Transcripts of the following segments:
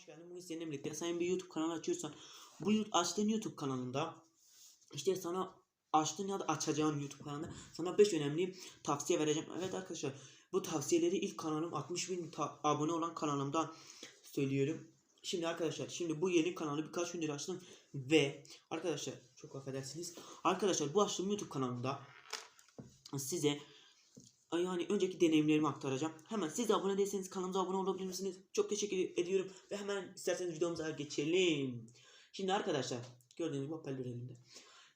hoş geldin. Bugün seninle birlikte sen bir YouTube kanalı açıyorsan bu açtığın YouTube kanalında işte sana açtığın ya da açacağın YouTube kanalında sana 5 önemli tavsiye vereceğim. Evet arkadaşlar bu tavsiyeleri ilk kanalım 60 bin abone olan kanalımdan söylüyorum. Şimdi arkadaşlar şimdi bu yeni kanalı birkaç gündür açtım ve arkadaşlar çok affedersiniz. Arkadaşlar bu açtığım YouTube kanalında size yani önceki deneyimlerimi aktaracağım. Hemen siz de abone değilseniz kanalımıza abone olabilir misiniz? Çok teşekkür ediyorum ve hemen isterseniz videomuza geçelim. Şimdi arkadaşlar gördüğünüz gibi hoparlör elimde.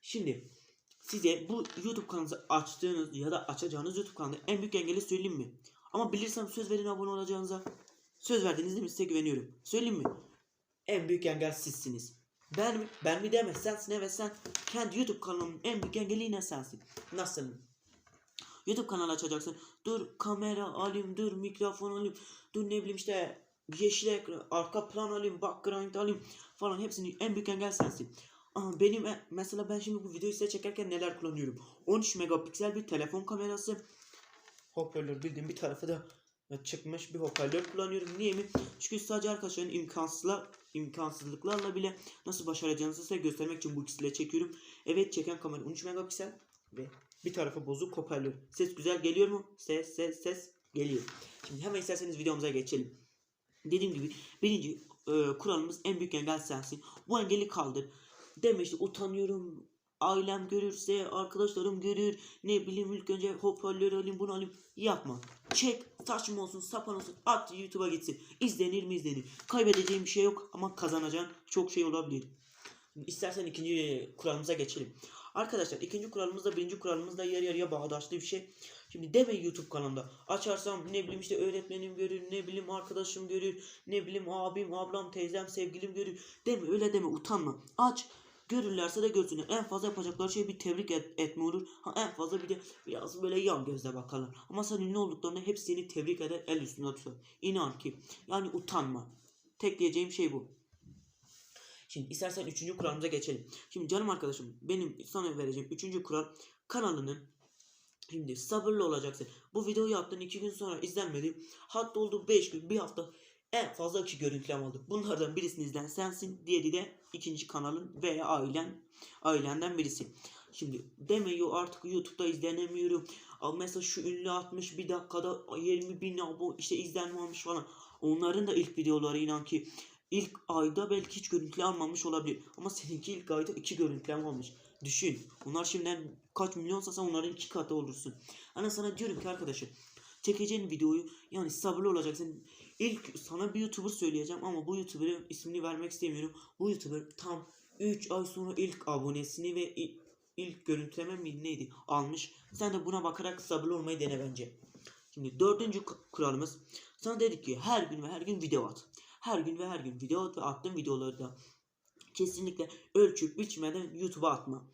Şimdi size bu YouTube kanalınızı açtığınız ya da açacağınız YouTube kanalında en büyük engeli söyleyeyim mi? Ama bilirsem söz verin abone olacağınıza. Söz verdiniz değil mi? Size güveniyorum. Söyleyeyim mi? En büyük engel sizsiniz. Ben mi? Ben mi deme sensin evet sen. Kendi YouTube kanalının en büyük engeli yine sensin. Nasıl? YouTube kanalı açacaksın. Dur kamera alayım, dur mikrofon alayım, dur ne bileyim işte yeşil ekran, arka plan alayım, background alayım falan hepsini en büyük engel sensin. Ama benim e- mesela ben şimdi bu videoyu size çekerken neler kullanıyorum? 13 megapiksel bir telefon kamerası. Hoparlör bildiğim bir tarafı da çıkmış bir hoparlör kullanıyorum. Niye mi? Çünkü sadece arkadaşların imkansızlar imkansızlıklarla bile nasıl başaracağınızı size göstermek için bu ikisiyle çekiyorum. Evet çeken kamera 13 megapiksel ve bir tarafı bozuk hoparlör. Ses güzel geliyor mu? Ses ses ses geliyor. Şimdi hemen isterseniz videomuza geçelim. Dediğim gibi birinci e, kuralımız en büyük engel sensin. Bu engeli kaldır. Deme işte utanıyorum. Ailem görürse, arkadaşlarım görür. Ne bileyim ilk önce hoparlör alayım bunu alayım. Yapma. Çek. Saçma olsun, sapan olsun. At YouTube'a gitsin. İzlenir mi izlenir. Kaybedeceğim bir şey yok ama kazanacağın çok şey olabilir. İstersen ikinci kuralımıza geçelim. Arkadaşlar ikinci kuralımızda birinci kuralımızda yarı yarıya bağdaşlı bir şey. Şimdi deme YouTube kanalında açarsam ne bileyim işte öğretmenim görür, ne bileyim arkadaşım görür, ne bileyim abim, ablam, teyzem, sevgilim görür. Deme öyle deme utanma. Aç görürlerse de görsünler. En fazla yapacakları şey bir tebrik et- etme olur. Ha, en fazla bir de biraz böyle yan gözle bakarlar. Ama sen ünlü olduklarında hepsi seni tebrik eder el üstünde tutar. İnan ki yani utanma. Tek diyeceğim şey bu. Şimdi istersen üçüncü kuralımıza geçelim. Şimdi canım arkadaşım benim sana vereceğim üçüncü kural kanalının Şimdi sabırlı olacaksın. Bu videoyu yaptın iki gün sonra izlenmedi. Hatta oldu 5 gün bir hafta en fazla iki görüntüleme aldı. Bunlardan birisini izleyen sensin. Diğeri de ikinci kanalın veya ailen ailenden birisi. Şimdi demiyor artık YouTube'da izlenemiyorum. Mesela şu ünlü 60 bir dakikada 20 bin abone işte izlenme almış falan. Onların da ilk videoları inan ki ilk ayda belki hiç görüntülü almamış olabilir. Ama seninki ilk ayda iki görüntüleme almış. Düşün. Onlar şimdiden kaç milyonsa sen onların iki katı olursun. Hani sana diyorum ki arkadaşım çekeceğin videoyu yani sabırlı olacaksın. İlk sana bir YouTuber söyleyeceğim ama bu YouTuber'ın ismini vermek istemiyorum. Bu YouTuber tam 3 ay sonra ilk abonesini ve ilk görüntüleme mi neydi almış. Sen de buna bakarak sabırlı olmayı dene bence. Şimdi dördüncü kuralımız sana dedik ki her gün ve her gün video at. Her gün ve her gün video at ve attığın videoları da kesinlikle ölçüp biçmeden YouTube'a atma.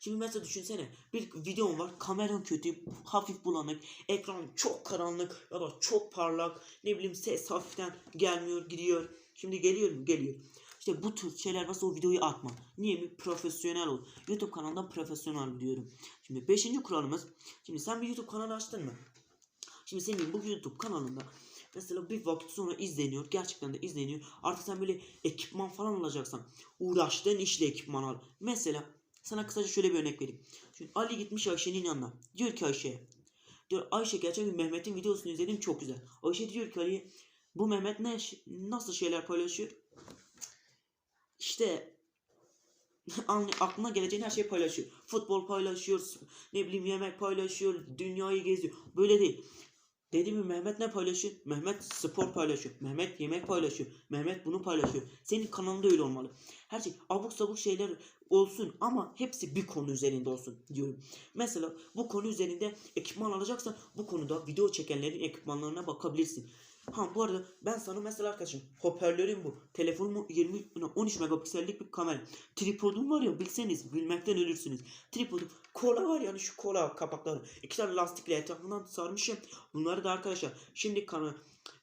Şimdi mesela düşünsene bir videon var kameran kötü hafif bulanık ekran çok karanlık ya da çok parlak ne bileyim ses hafiften gelmiyor gidiyor. Şimdi geliyor mu? Geliyor. İşte bu tür şeyler varsa o videoyu atma. Niye mi? Profesyonel ol. YouTube kanalından profesyonel diyorum. Şimdi beşinci kuralımız. Şimdi sen bir YouTube kanalı açtın mı? Şimdi senin bu YouTube kanalında mesela bir vakit sonra izleniyor. Gerçekten de izleniyor. Artık sen böyle ekipman falan alacaksan uğraştığın işle ekipman al. Mesela sana kısaca şöyle bir örnek vereyim. Şimdi Ali gitmiş Ayşe'nin yanına. Diyor ki Ayşe'ye. Diyor Ayşe geçen gün Mehmet'in videosunu izledim çok güzel. Ayşe diyor ki Ali'ye bu Mehmet ne nasıl şeyler paylaşıyor? İşte aklına geleceğin her şeyi paylaşıyor. Futbol paylaşıyor, ne bileyim yemek paylaşıyor, dünyayı geziyor. Böyle değil. Dedi mi Mehmet ne paylaşıyor? Mehmet spor paylaşıyor. Mehmet yemek paylaşıyor. Mehmet bunu paylaşıyor. Senin kanalında öyle olmalı. Her şey abuk sabuk şeyler olsun ama hepsi bir konu üzerinde olsun diyorum. Mesela bu konu üzerinde ekipman alacaksan bu konuda video çekenlerin ekipmanlarına bakabilirsin. Ha bu arada ben sana mesela arkadaşım hoparlörüm bu. Telefonum 20 13 megapiksellik bir kamera. Tripodum var ya bilseniz bilmekten ölürsünüz. Tripodum kola var yani şu kola kapakları. İki tane lastikle etrafından sarmışım. Bunları da arkadaşlar şimdi kanal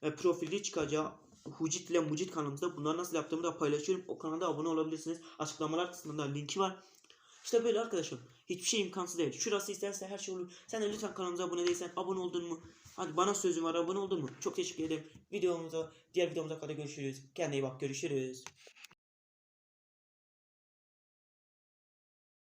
e, profilde çıkacağı Hucit ile Mucit kanalımızda bunları nasıl yaptığımı da paylaşıyorum. O kanalda abone olabilirsiniz. Açıklamalar kısmında linki var. İşte böyle arkadaşım. Hiçbir şey imkansız değil. Şurası isterse her şey olur. Sen de lütfen kanalımıza abone değilsen abone oldun mu? Hadi bana sözüm var abone oldun mu? Çok teşekkür ederim. Videomuza diğer videomuza kadar görüşürüz. Kendine iyi bak görüşürüz.